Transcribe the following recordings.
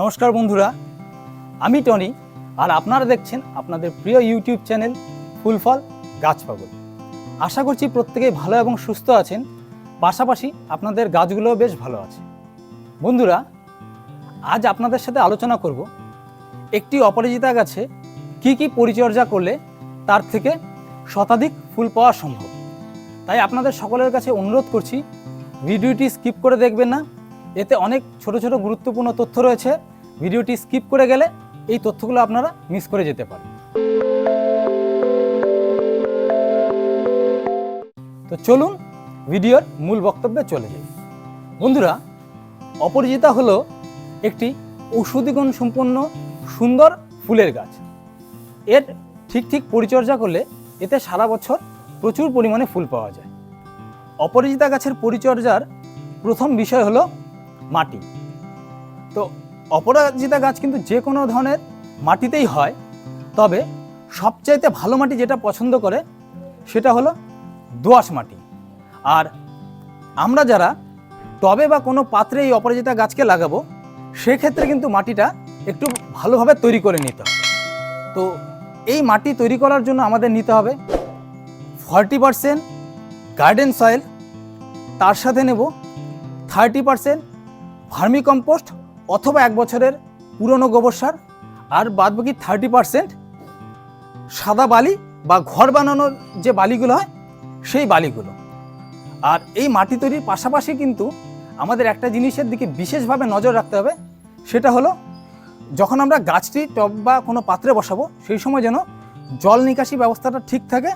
নমস্কার বন্ধুরা, আমি টনি আর আপনারা দেখছেন আপনাদের প্রিয় ইউটিউব চ্যানেল ফুলফল গাছ পাগল। আশা করছি প্রত্যেকেই ভালো এবং সুস্থ আছেন, পাশাপাশি আপনাদের গাছগুলোও বেশ ভালো আছে। বন্ধুরা, আজ আপনাদের সাথে আলোচনা করব একটি অপরাজিতা গাছে কি কি পরিচর্যা করলে তার থেকে শতাধিক ফুল পাওয়া সম্ভব। তাই আপনাদের সকলের কাছে অনুরোধ করছি, ভিডিওটি স্কিপ করে দেখবেন না এতে অনেক ছোট ছোট গুরুত্বপূর্ণ তথ্য রয়েছে। ভিডিওটি স্কিপ করে গেলে এই তথ্যগুলো আপনারা মিস করে যেতে পারেন। তো চলুন ভিডিওর মূল বক্তব্যে চলে যাই। বন্ধুরা অপরাজিতা হলো একটি ঔষধি গুণ সম্পন্ন সুন্দর ফুলের গাছ। এর ঠিক ঠিক পরিচর্যা করলে এতে সারা বছর প্রচুর পরিমাণে ফুল পাওয়া যায়। অপরাজিতা গাছের পরিচর্যার প্রথম বিষয় হলো মাটি। তো অপরাজিতা গাছ কিন্তু যে কোনো ধরনের মাটিতেই হয়, তবে সবচাইতে ভালো মাটি যেটা পছন্দ করে, সেটা হলো দোআঁশ মাটি। আর আমরা যারা টবে বা কোনো পাত্রে এই অপরাজিতা গাছকে লাগাবো, সেক্ষেত্রে কিন্তু মাটিটা একটু ভালোভাবে তৈরি করে নিতে হবে। তো এই মাটি তৈরি করার জন্য আমাদের নিতে হবে ফর্টি পারসেন্ট গার্ডেন সয়েল, তার সাথে নেব থার্টি পারসেন্ট ভার্মি কম্পোস্ট অথবা এক বছরের পুরনো গোবর সার আর বাদবাকি থার্টি পারসেন্ট সাদা বালি বা ঘর বানানোর যে বালিগুলো হয়, সেই বালিগুলো। আর এই মাটি তৈরির পাশাপাশি কিন্তু আমাদের একটা জিনিসের দিকে বিশেষভাবে নজর রাখতে হবে, সেটা হলো যখন আমরা গাছটি টব বা কোনো পাত্রে বসাবো, সেই সময় যেন জল নিকাশি ব্যবস্থাটা ঠিক থাকে,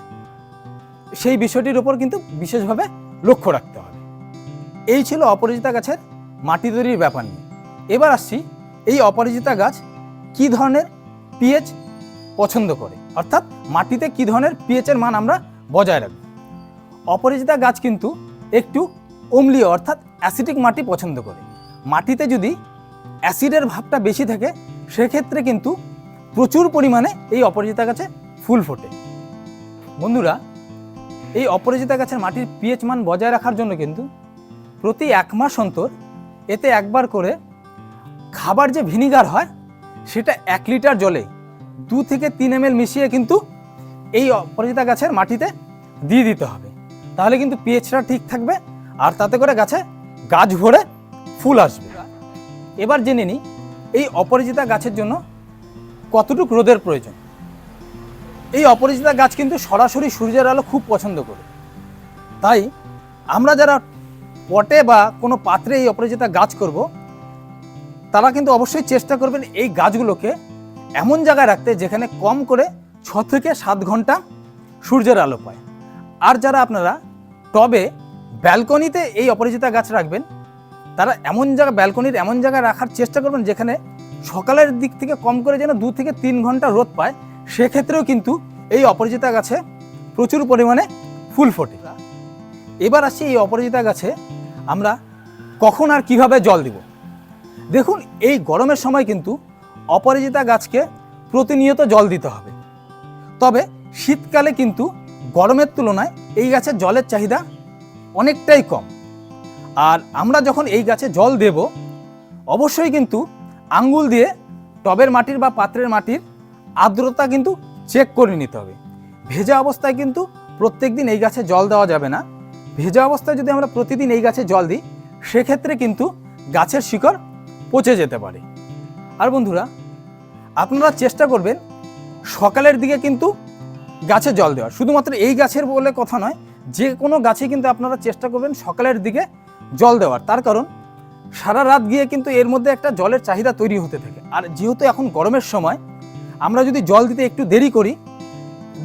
সেই বিষয়টির উপর কিন্তু বিশেষভাবে লক্ষ্য রাখতে হবে। এই ছিল অপরাজিতা গাছের মাটি তৈরির ব্যাপার নিয়ে। এবার আসছি এই অপরাজিতা গাছ কি ধরনের পিএইচ পছন্দ করে? অর্থাৎ মাটিতে কি ধরনের পিএইচের মান আমরা বজায় রাখব? অপরাজিতা গাছ কিন্তু একটু অম্লীয়, অর্থাৎ অ্যাসিডিক মাটি পছন্দ করে। মাটিতে যদি অ্যাসিডের ভাবটা বেশি থাকে, সেক্ষেত্রে কিন্তু প্রচুর পরিমাণে এই অপরাজিতা গাছে ফুল ফোটে। বন্ধুরা, এই অপরাজিতা গাছের মাটির পিএইচ মান বজায় রাখার জন্য কিন্তু প্রতি এক মাস অন্তর এতে একবার করে খাবার যে ভিনিগার হয়, সেটা এক লিটার জলে দু থেকে তিন এম মিশিয়ে কিন্তু এই অপরাজিতা গাছের মাটিতে দিয়ে দিতে হবে। তাহলে কিন্তু পিএইচটা ঠিক থাকবে আর তাতে করে গাছে গাছ ভরে ফুল আসবে। এবার জেনে নিই, এই অপরাজিতা গাছের জন্য কতটুকু রোদের প্রয়োজন? এই অপরাজিতা গাছ কিন্তু সরাসরি সূর্যের আলো খুব পছন্দ করে। তাই আমরা যারা পটে বা কোনো পাত্রে এই অপরাজিতা গাছ করব, তারা কিন্তু অবশ্যই চেষ্টা করবেন এই গাছগুলোকে এমন জায়গায় রাখতে যেখানে কম করে ছ থেকে সাত ঘণ্টা সূর্যের আলো পায়। আর যারা আপনারা টবে ব্যালকনিতে এই অপরাজিতা গাছ রাখবেন, তারা এমন জায়গা, ব্যালকনির এমন জায়গায় রাখার চেষ্টা করবেন যেখানে সকালের দিক থেকে কম করে যেন দু থেকে তিন ঘণ্টা রোদ পায়, সেক্ষেত্রেও কিন্তু এই অপরাজিতা গাছে প্রচুর পরিমাণে ফুল ফোটে। এবার আসছি এই অপরাজিতা গাছে। আমরা কখন আর কীভাবে জল দিব? দেখুন, এই গরমের সময় কিন্তু অপরাজিতা গাছকে প্রতিনিয়ত জল দিতে হবে। তবে শীতকালে কিন্তু গরমের তুলনায় এই গাছের জলের চাহিদা অনেকটাই কম। আর আমরা যখন এই গাছে জল দেব, অবশ্যই কিন্তু আঙ্গুল দিয়ে টবের মাটির বা পাত্রের মাটির আর্দ্রতা কিন্তু চেক করে নিতে হবে। ভেজা অবস্থায় কিন্তু প্রত্যেক দিন এই গাছে জল দেওয়া যাবে না। ভেজা অবস্থায় যদি আমরা প্রতিদিন এই গাছে জল দিই, সেক্ষেত্রে কিন্তু গাছের শিকড় পচে যেতে পারে। আর বন্ধুরা, আপনারা চেষ্টা করবেন সকালের দিকে কিন্তু গাছে জল দেওয়া শুধুমাত্র এই গাছের বলে কথা নয়, যে কোনো গাছে কিন্তু আপনারা চেষ্টা করবেন সকালের দিকে জল দেওয়ার। তার কারণ, সারা রাত গিয়ে কিন্তু এর মধ্যে একটা জলের চাহিদা তৈরি হতে থাকে। আর যেহেতু এখন গরমের সময়, আমরা যদি জল দিতে একটু দেরি করি,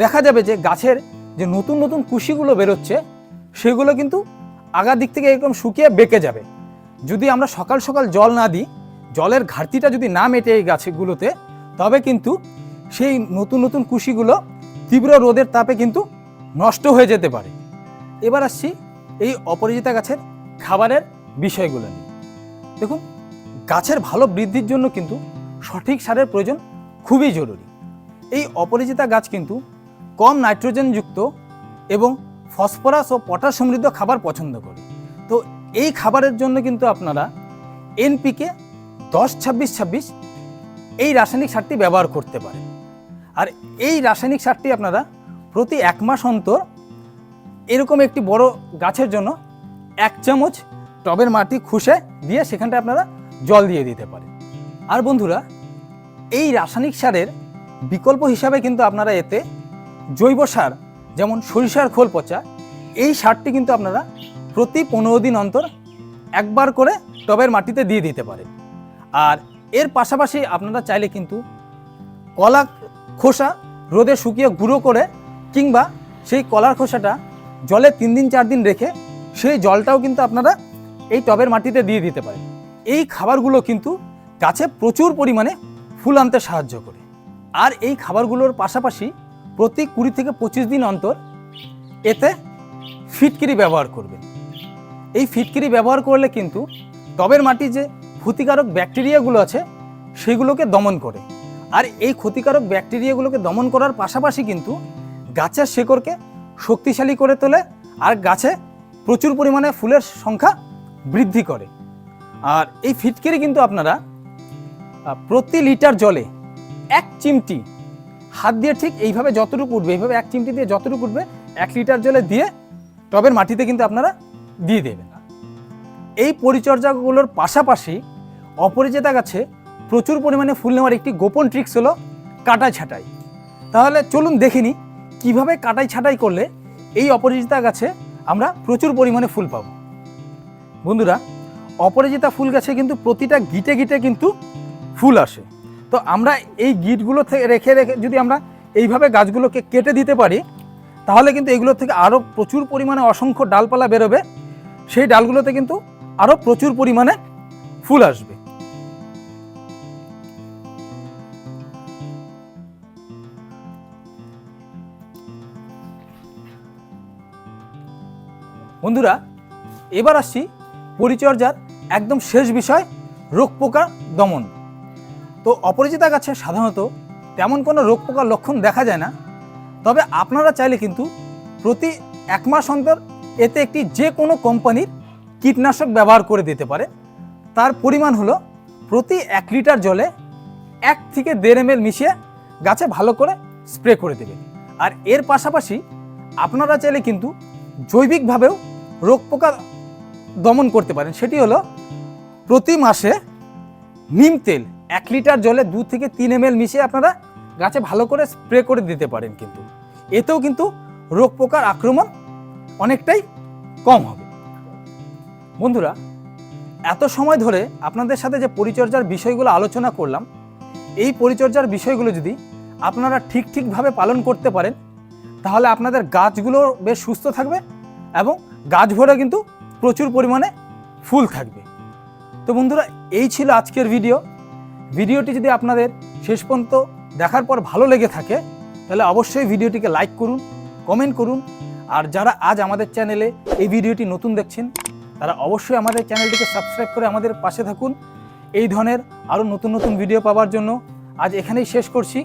দেখা যাবে যে গাছের যে নতুন নতুন কুশিগুলো বেরোচ্ছে সেগুলো কিন্তু আগা দিক থেকে এরকম শুকিয়ে বেঁকে যাবে। যদি আমরা সকাল সকাল জল না দিই, জলের ঘাটতিটা যদি না মেটে এই গাছগুলোতে, তবে কিন্তু সেই নতুন নতুন কুশিগুলো তীব্র রোদের তাপে কিন্তু নষ্ট হয়ে যেতে পারে। এবার আসছি এই অপরাজিতা গাছের খাবারের বিষয়গুলো নিয়ে। দেখুন, গাছের ভালো বৃদ্ধির জন্য কিন্তু সঠিক সারের প্রয়োজন খুবই জরুরি। এই অপরাজিতা গাছ কিন্তু কম নাইট্রোজেনযুক্ত এবং ফসফরাস ও পটাশ সমৃদ্ধ খাবার পছন্দ করে। তো এই খাবারের জন্য কিন্তু আপনারা এনপিকে দশ ছাব্বিশ ছাব্বিশ এই রাসায়নিক সারটি ব্যবহার করতে পারেন। আর এই রাসায়নিক সারটি আপনারা প্রতি এক মাস অন্তর এরকম একটি বড় গাছের জন্য এক চামচ টবের মাটি খুশে দিয়ে সেখানটা আপনারা জল দিয়ে দিতে পারেন। আর বন্ধুরা, এই রাসায়নিক সারের বিকল্প হিসাবে কিন্তু আপনারা এতে জৈব সার যেমন সরিষার খোল পচা, এই সারটি কিন্তু আপনারা প্রতি পনেরো দিন অন্তর একবার করে টবের মাটিতে দিয়ে দিতে পারেন। আর এর পাশাপাশি আপনারা চাইলে কিন্তু কলা খোসা রোদে শুকিয়ে গুঁড়ো করে কিংবা সেই কলার খোসাটা জলে তিন দিন, চার দিন রেখে সেই জলটাও কিন্তু আপনারা এই টবের মাটিতে দিয়ে দিতে পারেন। এই খাবারগুলো কিন্তু গাছে প্রচুর পরিমাণে ফুল আনতে সাহায্য করে। আর এই খাবারগুলোর পাশাপাশি প্রতি কুড়ি থেকে পঁচিশ দিন অন্তর এতে ফিটকিরি ব্যবহার করবেন এই ফিটকিরি ব্যবহার করলে কিন্তু টবের মাটি যে ক্ষতিকারক ব্যাকটেরিয়াগুলো আছে, সেগুলোকে দমন করে। আর এই ক্ষতিকারক ব্যাকটেরিয়াগুলোকে দমন করার পাশাপাশি কিন্তু গাছের শেকড়কে শক্তিশালী করে তোলে আর গাছে প্রচুর পরিমাণে ফুলের সংখ্যা বৃদ্ধি করে। আর এই ফিটকিরি কিন্তু আপনারা প্রতি লিটার জলে এক চিমটি হাত দিয়ে ঠিক এইভাবে যতটুকু উঠবে, এইভাবে এক চিমটি দিয়ে যতটুকু উঠবে, এক লিটার জলে দিয়ে টবের মাটিতে কিন্তু আপনারা দিয়ে দেবেন। এই পরিচর্যাগুলোর পাশাপাশি অপরিচিতা গাছে প্রচুর পরিমাণে ফুল নেওয়ার একটি গোপন ট্রিক্স হলো কাটাই ছাটাই। তাহলে চলুন দেখিনি কীভাবে কাটাই ছাটাই করলে এই অপরাজিতা গাছে আমরা প্রচুর পরিমাণে ফুল পাবো। বন্ধুরা অপরাজিতা ফুল গাছে কিন্তু প্রতিটা গিটে গিটে কিন্তু ফুল আসে। তো আমরা এই গিটগুলো থেকে রেখে রেখে যদি আমরা এইভাবে গাছগুলোকে কেটে দিতে পারি, তাহলে কিন্তু এগুলো থেকে আরও প্রচুর পরিমাণে অসংখ্য ডালপালা বেরোবে। সেই ডালগুলোতে কিন্তু আরও প্রচুর পরিমাণে ফুল আসবে। বন্ধুরা, এবার আসছি পরিচর্যার একদম শেষ বিষয়, রোগ পোকা দমন। তো অপরিচিতা গাছে সাধারণত তেমন কোনো রোগ পোকার লক্ষণ দেখা যায় না। তবে আপনারা চাইলে কিন্তু প্রতি এক মাস অন্তর এতে একটি যে কোনো কোম্পানির কীটনাশক ব্যবহার করে দিতে পারে। তার পরিমাণ হলো প্রতি এক লিটার জলে এক থেকে দেড় এম মিশিয়ে গাছে ভালো করে স্প্রে করে দেবে। আর এর পাশাপাশি আপনারা চাইলে কিন্তু জৈবিকভাবেও রোগ পোকা দমন করতে পারেন। সেটি হলো প্রতি মাসে নিম তেল এক লিটার জলে দু থেকে তিন এম মিশিয়ে আপনারা গাছে ভালো করে স্প্রে করে দিতে পারেন কিন্তু। এতেও কিন্তু রোগ পোকার আক্রমণ অনেকটাই কম হবে। বন্ধুরা, এত সময় ধরে আপনাদের সাথে যে পরিচর্যার বিষয়গুলো আলোচনা করলাম, এই পরিচর্যার বিষয়গুলো যদি আপনারা ঠিক ঠিকভাবে পালন করতে পারেন, তাহলে আপনাদের গাছগুলো বেশ সুস্থ থাকবে এবং গাছ ভরে কিন্তু প্রচুর পরিমাণে ফুল থাকবে। তো বন্ধুরা, এই ছিল আজকের ভিডিও ভিডিওটি যদি আপনাদের শেষ পর্যন্ত দেখার পর ভালো লেগে থাকে, তাহলে অবশ্যই ভিডিওটিকে লাইক করুন কমেন্ট করুন। আর যারা আজ আমাদের চ্যানেলে এই ভিডিওটি নতুন দেখছেন, তারা অবশ্যই আমাদের চ্যানেলটিকে সাবস্ক্রাইব করে আমাদের পাশে থাকুন। এই ধরনের আরও নতুন নতুন ভিডিও পাওয়ার জন্য আজ এখানেই শেষ করছি।